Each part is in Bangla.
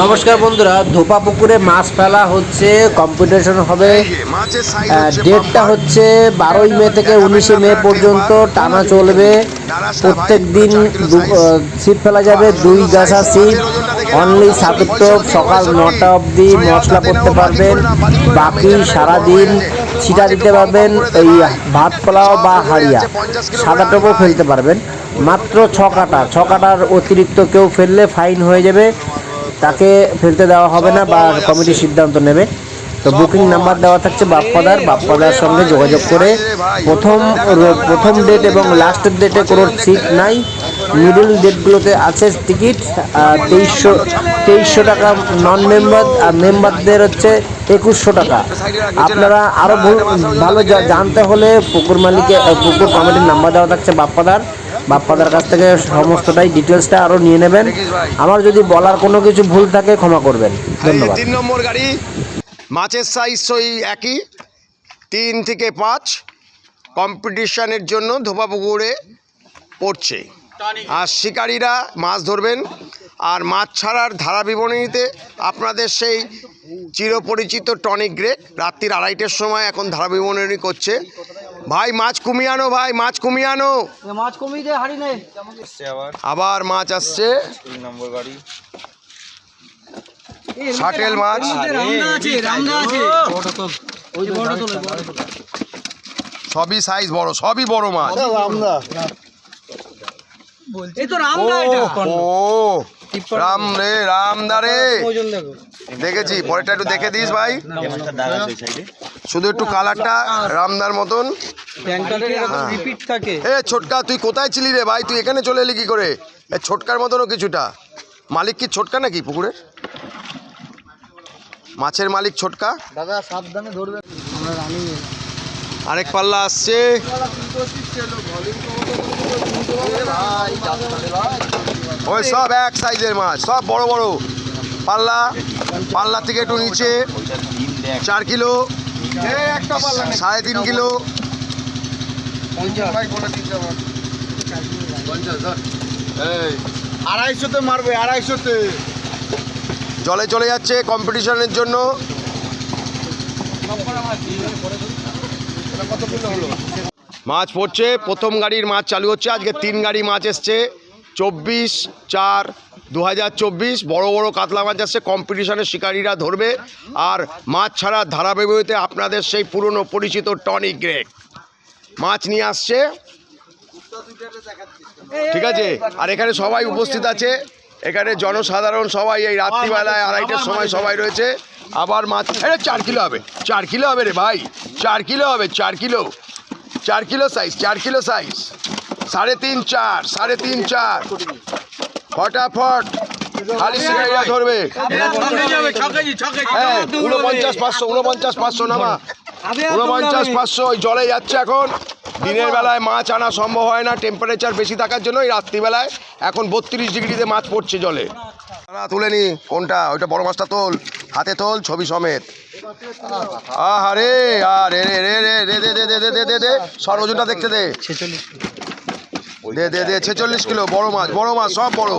নমস্কার বন্ধুরা ধোপা পুকুরে মাছ ফেলা হচ্ছে কম্পিটিশন হবে। ডেটটা হচ্ছে বারোই মে থেকে উনিশে মে পর্যন্ত টানা চলবে। প্রত্যেক দিন ছিপ ফেলা যাবে দুই গাছা ছিপ অনলি সাতাত্তর সকাল নটা অবধি মশলা করতে পারবেন। বাকি সারাদিন ছিটা দিতে পারবেন এই ভাত পোলাও বা হাড়িয়া। সাদা টোপও ফেলতে পারবেন। মাত্র ছ কাটা ছ কাটার অতিরিক্ত কেউ ফেললে ফাইন হয়ে যাবে। তাকে ফেলতে দেওয়া হবে না বা কমিটি সিদ্ধান্ত নেবে। তো বুকিং নাম্বার দেওয়া থাকছে বাপ্পাদার। বাপ্পাদার সঙ্গে যোগাযোগ করে প্রথম প্রথম ডেট এবং লাস্টের ডেটে কোনো সিট নাই। মিডল ডেটগুলোতে আছে টিকিট তেইশশো তেইশশো টাকা নন মেম্বার আর মেম্বারদের হচ্ছে একুশশো টাকা। আপনারা আরও ভালো জানতে হলে পুকুর মালিকে, পুকুর কমিটির নাম্বার দেওয়া থাকছে বাপ্পাদার। বাপ্পাদার কাছ থেকে সমস্তটাই ডিটেলসটা আরও নিয়ে নেবেন। আমার যদি বলার কোনো কিছু ভুল থাকে ক্ষমা করবেন। ধন্যবাদ। তিন নম্বর গাড়ি মাছের সাইজ সই একই তিন থেকে পাঁচ কম্পিটিশনের জন্য ধোপা পুকুরে পড়ছে। আর শিকারীরা মাছ ধরবেন আর মাছ ছাড়ার ধারা বিবরণীতে আপনাদের সেই চিরপরিচিত টনিক গ্রেড রাত্রির আড়াইটের সময় এখন ধারা বিবরণী করছে। ভাই মাছ কমিয়ে আনো ভাই মাছ কমিয়ে আনো। মাছ কমিয়ে দে হাড়ি নেই আবার। মাছ আসছে। শাটেল মাছ। রামদা আছে রামদা আছে। ওই যে বড়টা তোলে সবই সাইজ বড় সবই বড় মাছ। এই তো রামদা এটা। ও। রাম রে রামদা রে দেখেছি পরেরটা একটু দেখে দিস ভাই। শুধু একটু কালারটা রামদার মতন। থাকে? এ ছোটকা তুই কোথায় ছিলি রে ভাই? তুই এখানে চলে এলি কি করে? এ ছোটকার মতনও কিছুটা। মালিক কি ছোটকা নাকি পুকুরের মাছের মালিক ছোটকা? দাদা সাবধানে ধরবে। আরেক পাল্লা আসছে। ওই সব এক সাইজের মাছ সব বড় বড়। পাল্লা পাল্লা থেকে একটু নিচে চার কিলো সাড়ে তিন কিলো। আড়াইশোতে মারবে আড়াইশোতে। জলে চলে যাচ্ছে কম্পিটিশনের জন্য। মাছ পড়ছে প্রথম গাড়ির মাছ চালু হচ্ছে আজকে তিন গাড়ি মাছ এসছে। চব্বিশ চার দু হাজার চব্বিশ, বড়ো বড়ো কাতলা মাছ আসছে কম্পিটিশনের শিকারীরা ধরবে। আর মাছ ছাড়া ধারাবাহিকতে আপনাদের সেই পুরনো পরিচিত টনিক গ্রেক মাছ নিয়ে আসছে। ঠিক আছে? আর এখানে সবাই উপস্থিত আছে। এখানে জনসাধারণ সবাই এই রাত্রিবেলায় আড়াইটার সময় সবাই রয়েছে। আবার মাছ এটা চার কিলো হবে। চার কিলো হবে রে ভাই। চার কিলো হবে, চার কিলো। চার কিলো সাইজ চার কিলো সাইজ সাড়ে তিন চার সাড়ে তিন চার ফটাফট খালি ধরবে হ্যাঁ উনপঞ্চাশ পাঁচশো উনপঞ্চাশ পাঁচশো নামা উনপঞ্চাশ পাঁচশো ওই জলে যাচ্ছে এখন দিনের বেলায় মাছ আনা সম্ভব হয় না টেম্পারেচার বেশি থাকার জন্য এই রাত্রিবেলায় এখন বত্রিশ ডিগ্রিতে মাছ পড়ছে জলে দাঁড়া, তুলে নি কোনটা ওইটা বড় মাছটা তোল হাতে তোল ছবি সমেত আহারে আরে রে রে রে রে দে দে দে দে দে দে দে সর ওজনটা দেখতে দে দে দে দে ছেচল্লিশ কিলো বড় মাছ বড় মাছ সব বড়।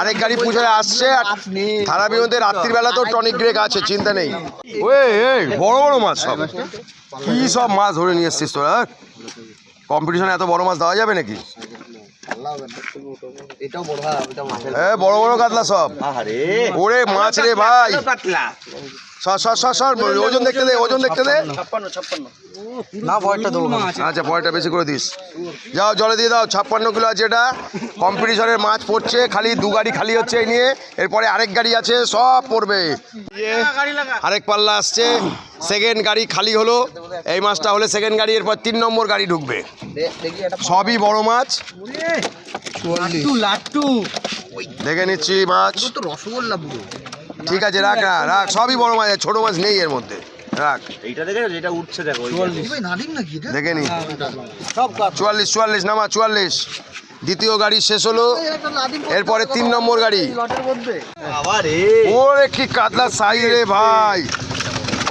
আরেক গাড়ি পুজোয় আসছে আর রাত্রিবেলা তো টনিক ব্রেক আছে চিন্তা নেই। ওই এই বড় বড় মাছ সব। কি সব মাছ ধরে নিয়ে এসছিস তোরা কম্পিটিশনে এত বড় মাছ দেওয়া যাবে নাকি? বড় ভাই এটা মাছের হ্যাঁ বড় বড় কাতলা সব। ওরে মাছ রে ভাই। সর সর সর সর ওজন দেখতে দে ওজন দেখতে দে। না ভয়টা দেবো আচ্ছা পয়টা বেশি করে দিস। যাও জলে দিয়ে দাও ছাপ্পান্ন কিলো আছে এটা। কম্পিটিশনের মাছ পড়ছে খালি দু গাড়ি খালি হচ্ছে এই নিয়ে। এরপরে আরেক গাড়ি আছে সব পড়বে। ইয়ে, আরেক পাল্লা আসছে। সেকেন্ড গাড়ি খালি হলো। এই মাছটা হলে সেকেন্ড গাড়ি এরপর তিন নম্বর গাড়ি ঢুকবে। সবই বড় মাছ। দেখে নিচ্ছি মাছ। রসগোল্লা পুরো। ঠিক আছে রাখ না রাখ সবই বড় মাছ ছোট মাছ নেই এর মধ্যে রাখ। এইটা দেখে যেটা উঠছে দেখো দেখে। নি। সব কাজ। চুয়াল্লিশ চুয়াল্লিশ নামা চুয়াল্লিশ। দ্বিতীয় গাড়ি শেষ হলো। এরপরে তিন নম্বর গাড়ি। ওরে কি কাতলা সাইজ রে ভাই।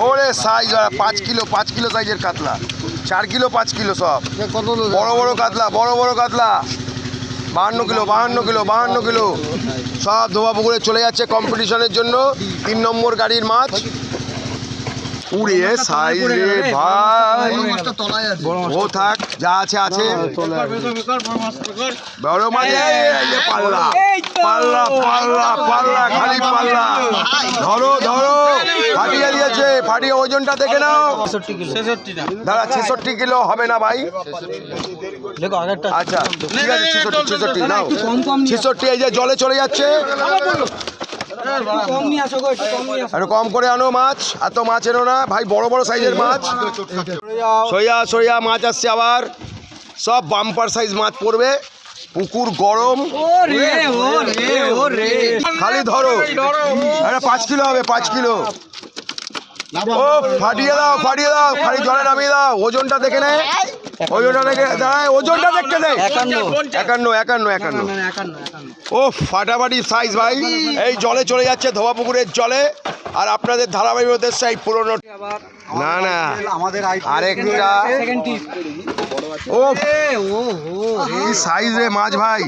ওরে সাইজ পাঁচ কিলো পাঁচ কিলো সাইজের কাতলা। চার কিলো পাঁচ কিলো সব। কত বড় বড় কাতলা বড় বড় কাতলা। বাহান্ন কিলো বাহান্ন কিলো বাহান্ন কিলো। সব ধোয়া পুকুরে চলে যাচ্ছে কম্পিটিশনের জন্য। তিন নম্বর গাড়ির মাছ। উড়িয়ে সাইজ রে ভাই। ও থাক যা আছে আছে। বড় মাছ পাল্লা। পাল্লা পাল্লা পাল্লা খালি পাল্লা। ধরো ধরো। ফাটিয়ে দিয়েছে ফাটিয়ে ওজনটা দেখে নাও। দাদা ছেষট্টি কিলো হবে না ভাই। দেখো আচ্ছা ঠিক আছে ছেষট্টি ছেষট্টি নাও। ছেষট্টি এই যে জলে চলে যাচ্ছে। কম করে আনো মাছ এত মাছ এনো না। ভাই বড় বড় সাইজের মাছ। সইয়া সইয়া মাছ আসছে আবার। সব বাম্পার সাইজ মাছ পড়বে। পুকুর গরম। খালি ধরো। আরে পাঁচ কিলো হবে পাঁচ কিলো। ও ফাটিয়ে দাও ফাটিয়ে দাও খালি জলে নামিয়ে দাও ওজনটা দেখে নে। ওজনটা দেখে দাঁড়ায় ওজনটা দেখতে দে। একান্ন। একান্ন একান্ন ও ফাটাফাটি সাইজ ভাই। এই জলে চলে যাচ্ছে ধোয়া পুকুরের জলে। আর আপনাদের ধারাবাহিক উদ্দেশ্যে এই পুরনো না না। আমাদের আরেকটা। ও এ ও হো কি সাইজ রে মাছ ভাই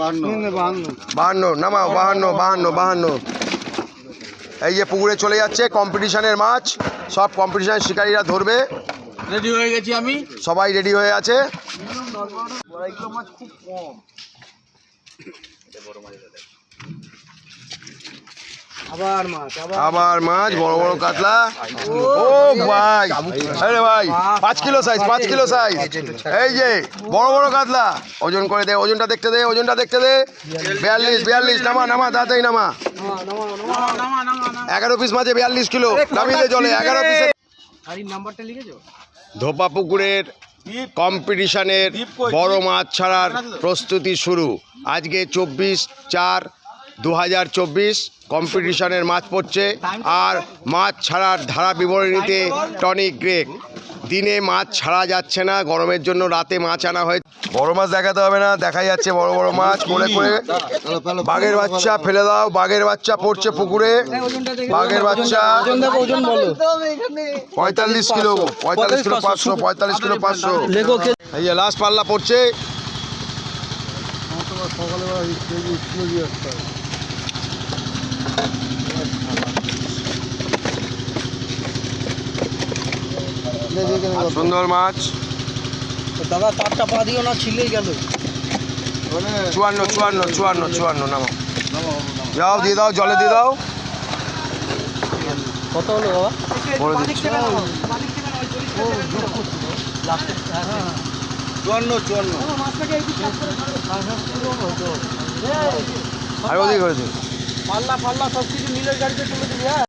বাহান্ন। বাহান্ন নামাও বাহান্ন বাহান্ন বাহান্ন। এই যে পুকুরে চলে যাচ্ছে কম্পিটিশনের মাছ। সব কম্পিটিশনের শিকারীরা ধরবে। রেডি হয়ে গেছি আমি। সবাই রেডি হয়ে আছে। আবার মাছ আবার আবার মাছ বড় বড় কাতলা। ও ভাই। আরে ভাই পাঁচ কিলো সাইজ পাঁচ কিলো সাইজ এই যে বড় বড় কাতলা। ওজন করে দে ওজনটা দেখতে দে ওজনটা দেখতে দে। বিয়াল্লিশ। বিয়াল্লিশ নামা নামা তাড়াতাড়ি নামা। এগারো পিস মাঝে বিয়াল্লিশ কিলো। নামিয়ে দে জলে এগারো পিস নাম্বারটা লিখেছো? ধোপা পুকুরের কম্পিটিশনের বড় মাছ ছাড়ার প্রস্তুতি শুরু। আজকে চব্বিশ চার দু হাজার চব্বিশ কম্পিটিশনের মাছ পড়ছে আর মাছ ছাড়ার ধারা বিবরণীতে টনিক গ্রেক দিনে মাছ ছাড়া যাচ্ছে না, গরমের জন্য রাতে মাছ আনা হয় বড় মাছ দেখাতে হবে না দেখা যাচ্ছে বড় বড় মাছ মনে করে। বাঘের বাচ্চা ফেলে দাও, বাঘের বাচ্চা পড়ছে পুকুরে। বাঘের বাচ্চা পঁয়তাল্লিশ কিলো পঁয়তাল্লিশ কিলো পাঁচশো, পঁয়তাল্লিশ কিলো পাঁচশো। এই যে পাল্লা পড়ছে। সুন্দর মাছ। দাদা তারটা পা দিও না ছিলেই গেল। চুয়ান্ন চুয়ান্ন চুয়ান্ন চুয়ান্ন নামো। যাও দিয়ে দাও জলে দিয়ে দাও। কত হলো বাবা? বলে দিচ্ছি। চুয়ান্ন চুয়ান্ন। আর ওদিকে করেছে। পাল্লা পাল্লা সব কিছু মিলে গাড়িতে তুলে দিবি হ্যাঁ।